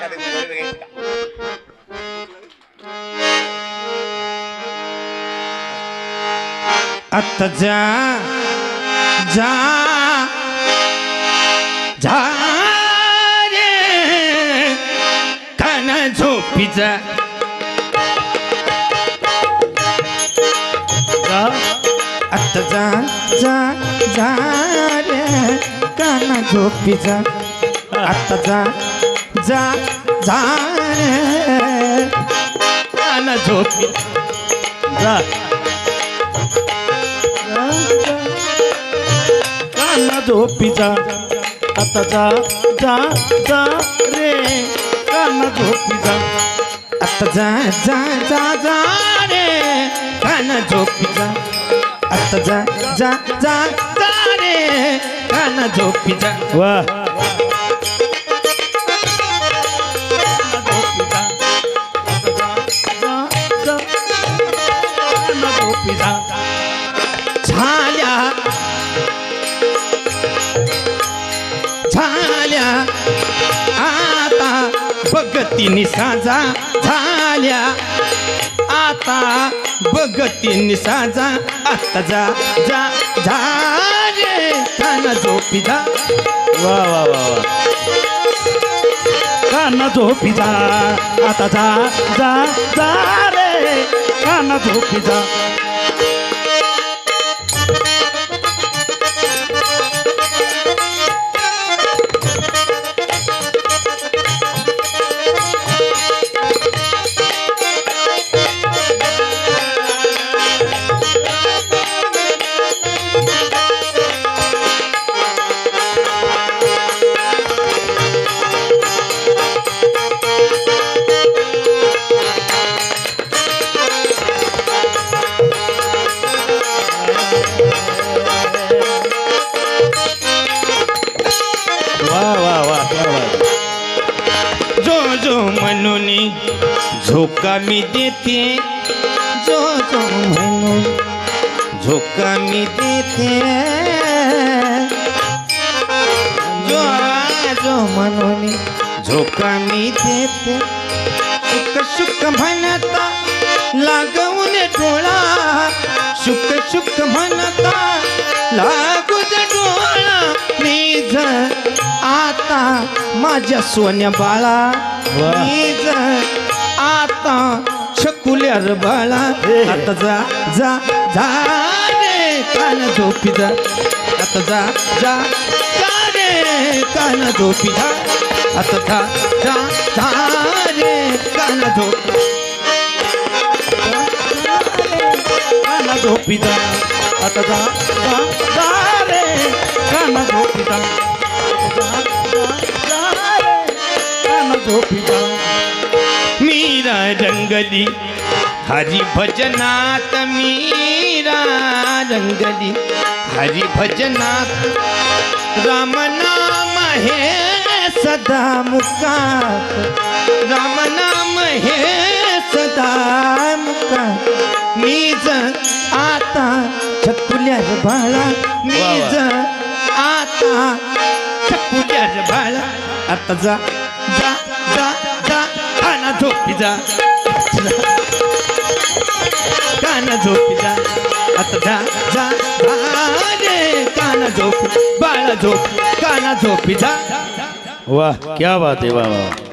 एखादी मुलगी बघायची का? आता जा जा जा रे काना झोपीचा आता जा जा जा रे काना झोपीचा आता जा जा जा रे. काना झोपी जा. आता जा जा जा रे. काना झोपीचा आता जा जा जा जा रे. काना झोपीचा आता जा जा जा जा रे. काना झोपीचा वा बघतीनी साजा झाल्या. आता बघतीनी साजा आता जा जा झाले काना झोपी जा. वा वा वा वा. काना झोपीचा आता जा जा जा रे. काना झोपी जा. म्हणून झोका मी देते. जो जो म्हणून झोका मी देते. जो जो म्हणून झोका मी देते. सुख सुख म्हणता लागवून डोळा सुख सुख म्हणता माझ्या सोन्या बाळा. मीज आता छकुल्यार बाळा. हे. आता जा जा जा रे कान झोपी जा. आता जा जा जा रे कान झोपी जा. आता जा जा जा रे कान झोपी काना आता जा जा जा रे काना झोपीचा जा, जा, जा रे, मीरा रंगली हरी भजनात मीरा रंगली हरी भजनात राम नाम हे सदा मुकात राम नाम हे सदा मुकात मीज आता छकुल्यार बाळा मीज आता छकुल्यार बाळा. आता जा. जा. काना झोपी जा. आता जा जा रे काना झोपी बाळा झोपी काना झोपी जा. वाह क्या बात आहे वाह वाह.